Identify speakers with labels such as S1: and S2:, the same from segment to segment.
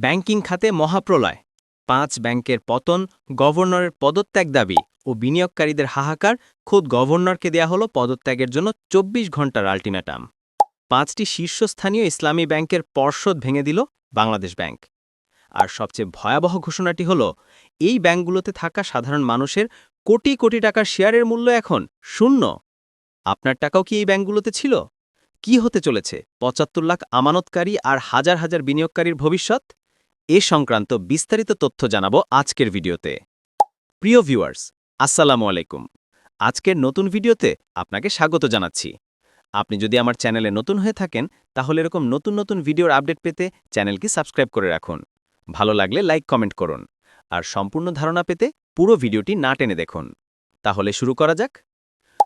S1: Banking খাতে মহাপ্রলয়। পাঁচ ব্যাংকের পতন, গভর্নরের পদত্যাগ দাবি ও বিনিয়োগকারীদের হাহাকার খোদ গভর্নরকে দেয়া হলো পদত্যাগের জন্য ২৪ ঘণ্টার আল্টিমেটাম। পাঁচটি শীর্ষস্থানীয় ইসলামী ব্যাংকের পর্ষদ ভেঙে দিল বাংলাদেশ ব্যাংক। আর সবচেয়ে ভয়াবহ ঘোষণাটি হল, এই ব্যাংকগুলোতে থাকা সাধারণ মানুষের কোটি কোটি টাকার শেয়ারের মূল্য এখন শূন্য। আপনার টাকাও কি এই ব্যাংকগুলোতে ছিল? কি হতে চলেছে? পঁচাত্তর লাখ আমানতকারী আর হাজার হাজার বিনিয়োগকারীর ভবিষ্যৎ? এ সংক্রান্ত বিস্তারিত তথ্য জানাব আজকের ভিডিওতে। প্রিয় ভিউয়ার্স, আসসালামু আলাইকুম। আজকের নতুন ভিডিওতে আপনাকে স্বাগত জানাচ্ছি। আপনি যদি আমার চ্যানেলে নতুন হয়ে থাকেন, তাহলে এরকম নতুন নতুন ভিডিওর আপডেট পেতে চ্যানেলটি সাবস্ক্রাইব করে রাখুন। ভালো লাগলে লাইক, কমেন্ট করুন। আর সম্পূর্ণ ধারণা পেতে পুরো ভিডিওটি না টেনে দেখুন। তাহলে শুরু করা যাক।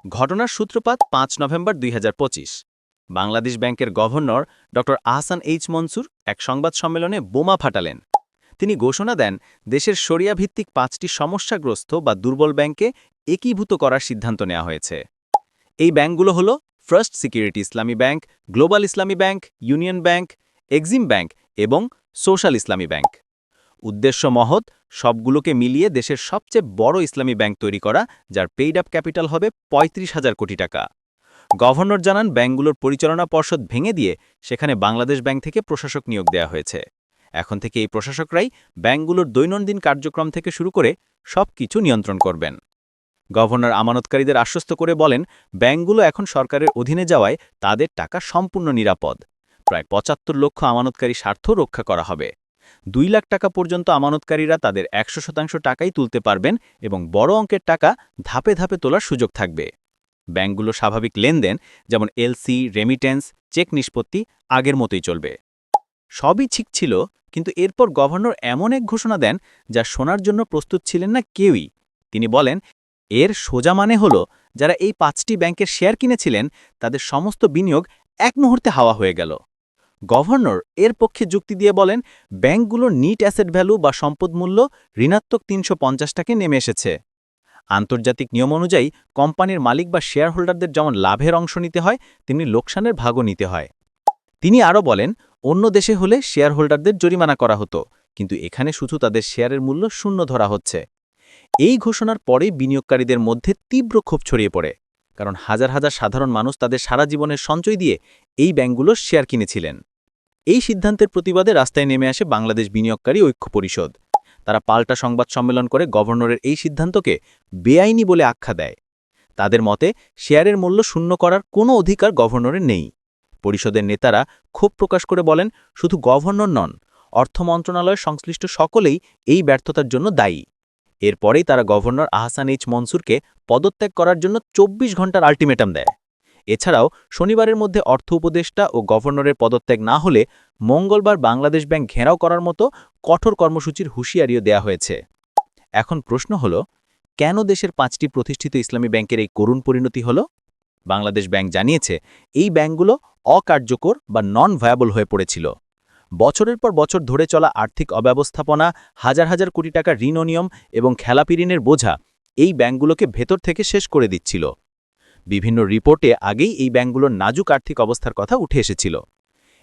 S1: ঘটনার সূত্রপাত পাঁচ নভেম্বর দুই হাজার পঁচিশ। বাংলাদেশ ব্যাংকের গভর্নর ড. আহসান এইচ মনসুর এক সংবাদ সম্মেলনে বোমা ফাটালেন। তিনি ঘোষণা দেন, দেশের সরিয়া ভিত্তিক পাঁচটি সমস্যাগ্রস্ত বা দুর্বল ব্যাংকে একীভূত করার সিদ্ধান্ত নেওয়া হয়েছে। এই ব্যাংকগুলো হল first security Islami bank, global Islami bank, union bank, exim bank এবং সোশ্যাল ইসলামী ব্যাংক। উদ্দেশ্য মহৎ, সবগুলোকে মিলিয়ে দেশের সবচেয়ে বড় ইসলামী ব্যাংক তৈরি করা, যার পেইড আপ ক্যাপিটাল হবে পঁয়ত্রিশ হাজার কোটি টাকা। গভর্নর জানান ব্যাংকগুলোর পরিচালনা পর্ষদ ভেঙে দিয়ে সেখানে বাংলাদেশ ব্যাংক থেকে প্রশাসক নিয়োগ দেওয়া হয়েছে। এখন থেকে এই প্রশাসকরাই ব্যাংকগুলোর দৈনন্দিন কার্যক্রম থেকে শুরু করে সব কিছু নিয়ন্ত্রণ করবেন। গভর্নর আমানতকারীদের আশ্বস্ত করে বলেন ব্যাংকগুলো এখন সরকারের অধীনে যাওয়ায় তাদের টাকা সম্পূর্ণ নিরাপদ। প্রায় পঁচাত্তর লক্ষ আমানতকারী স্বার্থ রক্ষা করা হবে। দুই লাখ টাকা পর্যন্ত আমানতকারীরা তাদের একশো শতাংশ টাকাই তুলতে পারবেন এবং বড় অঙ্কের টাকা ধাপে ধাপে তোলার সুযোগ থাকবে। ব্যাংকগুলো স্বাভাবিক লেনদেন, যেমন এলসি রেমিটেন্স চেক নিষ্পত্তি আগের মতোই চলবে। সবই ঠিক ছিল, কিন্তু এরপর গভর্নর এমন এক ঘোষণা দেন, যা শোনার জন্য প্রস্তুত ছিলেন না কেউই। তিনি বলেন, এর সোজা মানে হল, যারা এই পাঁচটি ব্যাংকের শেয়ার কিনেছিলেন, তাদের সমস্ত বিনিয়োগ এক মুহূর্তে হাওয়া হয়ে গেল। গভর্নর এর পক্ষে যুক্তি দিয়ে বলেন ব্যাংকগুলোর নিট অ্যাসেট ভ্যালু বা সম্পদ মূল্য ঋণাত্মক তিনশো টাকে নেমে এসেছে। আন্তর্জাতিক নিয়ম অনুযায়ী কোম্পানির মালিক বা শেয়ার হোল্ডারদের যেমন লাভের অংশ নিতে হয়, তেমনি লোকসানের ভাগও নিতে হয়। তিনি আরও বলেন, অন্য দেশে হলে শেয়ার হোল্ডারদের জরিমানা করা হতো, কিন্তু এখানে শুধু তাদের শেয়ারের মূল্য শূন্য ধরা হচ্ছে। এই ঘোষণার পরে বিনিয়োগকারীদের মধ্যে তীব্র ক্ষোভ ছড়িয়ে পড়ে, কারণ হাজার হাজার সাধারণ মানুষ তাদের সারা জীবনের সঞ্চয় দিয়ে এই ব্যাংকগুলোর শেয়ার কিনেছিলেন। এই সিদ্ধান্তের প্রতিবাদে রাস্তায় নেমে আসে বাংলাদেশ বিনিয়োগকারী ঐক্য পরিষদ। তারা পাল্টা সংবাদ সম্মেলন করে গভর্নরের এই সিদ্ধান্তকে বেআইনি বলে আখ্যা দেয়। তাদের মতে, শেয়ারের মূল্য শূন্য করার কোনো অধিকার গভর্নরের নেই। পরিষদের নেতারা ক্ষোভ প্রকাশ করে বলেন, শুধু গভর্নর নন, অর্থ মন্ত্রণালয়ের সংশ্লিষ্ট সকলেই এই ব্যর্থতার জন্য দায়ী। এরপরেই তারা গভর্নর আহসান এইচ মনসুরকে পদত্যাগ করার জন্য ২৪ ঘণ্টার আল্টিমেটাম দেয়। এছাড়াও, শনিবারের মধ্যে অর্থ উপদেষ্টা ও গভর্নরের পদত্যাগ না হলে মঙ্গলবার বাংলাদেশ ব্যাংক ঘেরাও করার মতো কঠোর কর্মসূচির হুঁশিয়ারিও দেয়া হয়েছে। এখন প্রশ্ন হল, কেন দেশের পাঁচটি প্রতিষ্ঠিত ইসলামী ব্যাংকের এই করুণ পরিণতি হল? বাংলাদেশ ব্যাংক জানিয়েছে, এই ব্যাংকগুলো অকার্যকর বা নন ভায়াবল হয়ে পড়েছিল। বছরের পর বছর ধরে চলা আর্থিক অব্যবস্থাপনা, হাজার হাজার কোটি টাকা ঋণ অনিয়ম এবং খেলাপি ঋণের বোঝা এই ব্যাংকগুলোকে ভেতর থেকে শেষ করে দিচ্ছিল। বিভিন্ন রিপোর্টে আগেই এই ব্যাংকগুলোর নাজুক আর্থিক অবস্থার কথা উঠে এসেছিল।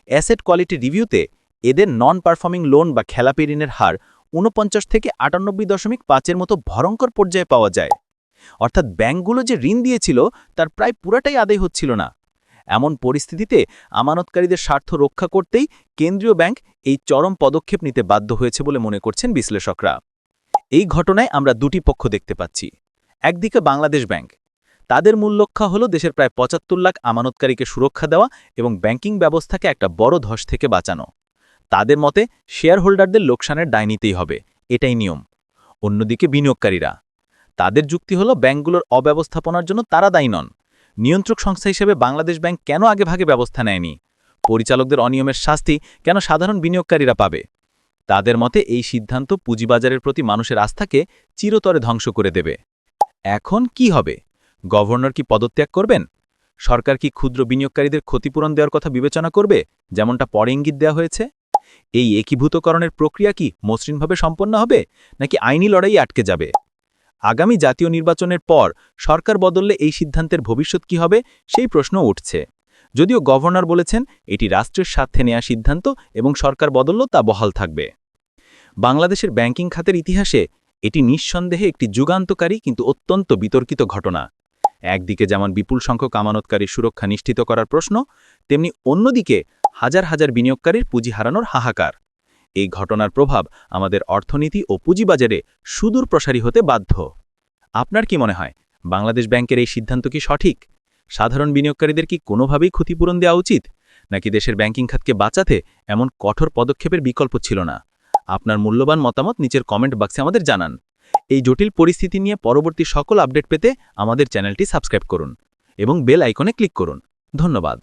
S1: অ্যাসেট কোয়ালিটি রিভিউতে এদের নন পারফর্মিং লোন বা খেলাপি ঋণের হার ঊনপঞ্চাশ থেকে আটানব্বই দশমিক পাঁচের মতো ভয়ঙ্কর পর্যায়ে পাওয়া যায়। অর্থাৎ ব্যাংকগুলো যে ঋণ দিয়েছিল, তার প্রায় পুরাটাই আদায় হচ্ছিল না। এমন পরিস্থিতিতে আমানতকারীদের স্বার্থ রক্ষা করতেই কেন্দ্রীয় ব্যাংক এই চরম পদক্ষেপ নিতে বাধ্য হয়েছে বলে মনে করছেন বিশ্লেষকরা। এই ঘটনায় আমরা দুটি পক্ষ দেখতে পাচ্ছি। একদিকে বাংলাদেশ ব্যাংক। তাদের মূল লক্ষ্য হল দেশের প্রায় পঁচাত্তর লাখ আমানতকারীকে সুরক্ষা দেওয়া এবং ব্যাংকিং ব্যবস্থাকে একটা বড় ধস থেকে বাঁচানো। তাদের মতে শেয়ার হোল্ডারদের লোকসানের দায় নিতেই হবে। এটাই নিয়ম। অন্যদিকে বিনিয়োগকারীরা, তাদের যুক্তি হল, ব্যাংকগুলোর অব্যবস্থাপনার জন্য তারা দায়ী নন। নিয়ন্ত্রক সংস্থা হিসেবে বাংলাদেশ ব্যাংক কেন আগে ভাগে ব্যবস্থা নেয়নি? পরিচালকদের অনিয়মের শাস্তি কেন সাধারণ বিনিয়োগকারীরা পাবে? তাদের মতে, এই সিদ্ধান্ত পুঁজিবাজারের প্রতি মানুষের আস্থাকে চিরতরে ধ্বংস করে দেবে। এখন কি হবে? গভর্নর কি পদত্যাগ করবেন? সরকার কি ক্ষুদ্র বিনিয়োগকারীদের ক্ষতিপূরণ দেওয়ার কথা বিবেচনা করবে, যেমনটা পরে ইঙ্গিত দেওয়া হয়েছে? এই একীভূতকরণের প্রক্রিয়া কি মসৃণভাবে সম্পন্ন হবে, নাকি আইনি লড়াই আটকে যাবে? আগামী জাতীয় নির্বাচনের পর সরকার বদললে এই সিদ্ধান্তের ভবিষ্যৎ কি হবে, সেই প্রশ্ন উঠছে।
S2: যদিও গভর্নর বলেছেন, এটি রাষ্ট্রের স্বার্থে নেওয়া সিদ্ধান্ত এবং সরকার বদললেও তা বহাল থাকবে। বাংলাদেশের ব্যাংকিং খাতের ইতিহাসে এটি নিঃসন্দেহে একটি যুগান্তকারী কিন্তু অত্যন্ত বিতর্কিত ঘটনা। একদিকে যেমন বিপুল সংখ্যক আমানতকারীর সুরক্ষা নিশ্চিত করার প্রশ্ন তেমনি অন্যদিকে হাজার হাজার বিনিয়োগকারীর পুঁজি হারানোর হাহাকার। এই ঘটনার প্রভাব আমাদের অর্থনীতি ও পুঁজিবাজারে সুদূর প্রসারী হতে বাধ্য। আপনার কি মনে হয়, বাংলাদেশ ব্যাংকের এই সিদ্ধান্ত কি সঠিক? সাধারণ বিনিয়োগকারীদের কি কোনোভাবেই ক্ষতিপূরণ দেওয়া উচিত? নাকি দেশের ব্যাংকিং খাতকে বাঁচাতে এমন কঠোর পদক্ষেপের বিকল্প ছিল না? আপনার মূল্যবান মতামত নিচের কমেন্ট বাক্সে আমাদের জানান। এই জটিল পরিস্থিতি নিয়ে পরবর্তী সকল আপডেট পেতে আমাদের চ্যানেলটি সাবস্ক্রাইব করুন এবং বেল আইকনে ক্লিক করুন। ধন্যবাদ।